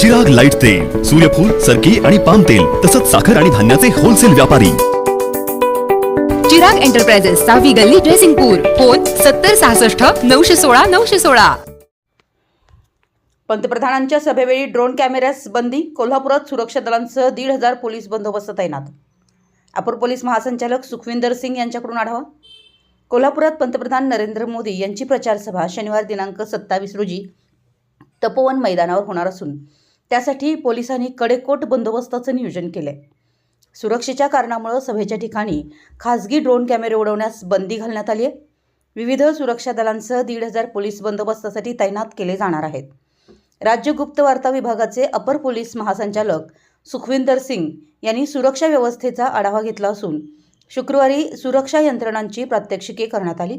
जग लाइट तेल सूर्यफूल सरकी आणि पाम तेल तसंच साखर आणि धान्याचे होलसेल व्यापारी. चिराग एंटरप्राइजेस सहावी गल्ली ड्रेसिंगपूर फोन सत्तर सहासष्ट नऊशे सोळा नऊशे सोळा. पंतप्रधानांच्या सभेवेळी ड्रोन कॅमेऱ्यास बंदी कोल्हापुरात सुरक्षा दलांसह दीड हजार पोलीस बंदोबस्त तैनात. अपर पोलीस महासंचालक सुखविंदर सिंग यांच्याकडून आढावा. कोल्हापुरात पंतप्रधान नरेंद्र मोदी यांची प्रचारसभा शनिवार दिनांक सत्तावीस रोजी तपोवन मैदानावर होणार असून त्यासाठी पोलिसांनी कडेकोट बंदोबस्ताचं नियोजन केलं आहे सुरक्षेच्या कारणामुळं सभेच्या ठिकाणी खासगी ड्रोन कॅमेरे उडवण्यास बंदी घालण्यात आली आहे विविध सुरक्षा दलांसह दीड हजार पोलीस बंदोबस्तासाठी तैनात केले जाणार आहेत. राज्य गुप्त वार्ता विभागाचे अपर पोलीस महासंचालक सुखविंदर सिंग यांनी सुरक्षा व्यवस्थेचा आढावा घेतला असून शुक्रवारी सुरक्षा यंत्रणांची प्रात्यक्षिके करण्यात आली.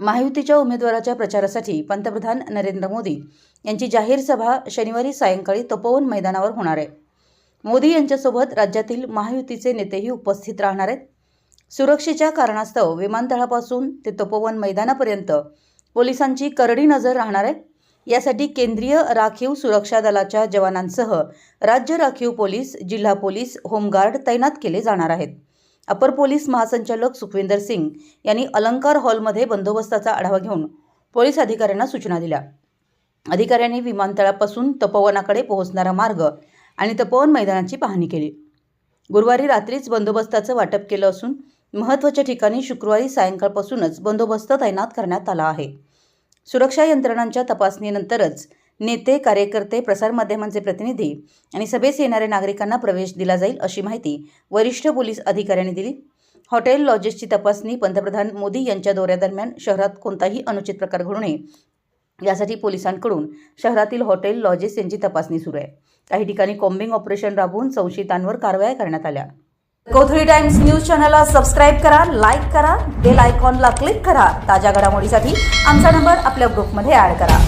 महायुतीच्या उमेदवाराच्या प्रचारासाठी पंतप्रधान नरेंद्र मोदी यांची जाहीर सभा शनिवारी सायंकाळी तपोवन मैदानावर होणार आहे. मोदी यांच्यासोबत राज्यातील महायुतीचे नेतेही उपस्थित राहणार आहेत. सुरक्षेच्या कारणास्तव विमानतळापासून ते तपोवन मैदानापर्यंत पोलिसांची करडी नजर राहणार आहे. यासाठी केंद्रीय राखीव सुरक्षा दलाच्या जवानांसह राज्य राखीव पोलीस जिल्हा पोलीस होमगार्ड तैनात केले जाणार आहेत. अपर पोलीस महासंचालक सुखविंदर सिंग यांनी अलंकार हॉलमध्ये बंदोबस्ताचा आढावा घेऊन पोलीस अधिकाऱ्यांना सूचना दिल्या. अधिकाऱ्यांनी विमानतळापासून तपोवनाकडे पोहोचणारा मार्ग आणि तपोवन मैदानाची पाहणी केली. गुरुवारी रात्रीच बंदोबस्ताचं वाटप केलं असून महत्त्वाच्या ठिकाणी शुक्रवारी सायंकाळपासूनच बंदोबस्त तैनात करण्यात आला आहे. सुरक्षा यंत्रणांच्या तपासणीनंतरच नेते कार्यकर्ते प्रसारमाध्यमांचे प्रतिनिधी आणि सभेस येणाऱ्या नागरिकांना प्रवेश दिला जाईल अशी माहिती वरिष्ठ पोलीस अधिकाऱ्यांनी दिली. हॉटेल लॉजेसची तपासणी पंतप्रधान मोदी यांच्या दौऱ्यादरम्यान शहरात कोणताही अनुचित प्रकार घडू नये यासाठी पोलिसांकडून शहरातील हॉटेल लॉजेस यांची तपासणी सुरू आहे. काही ठिकाणी कॉम्बिंग ऑपरेशन राबवून संशयितांवर कारवाया करण्यात आल्या. कोथळी टाइम्स न्यूज चॅनलला सबस्क्राईब करा लाईक करा बेल आयकॉनला क्लिक करा. ताज्या घडामोडीसाठी आमचा नंबर आपल्या ग्रुपमध्ये ॲड करा.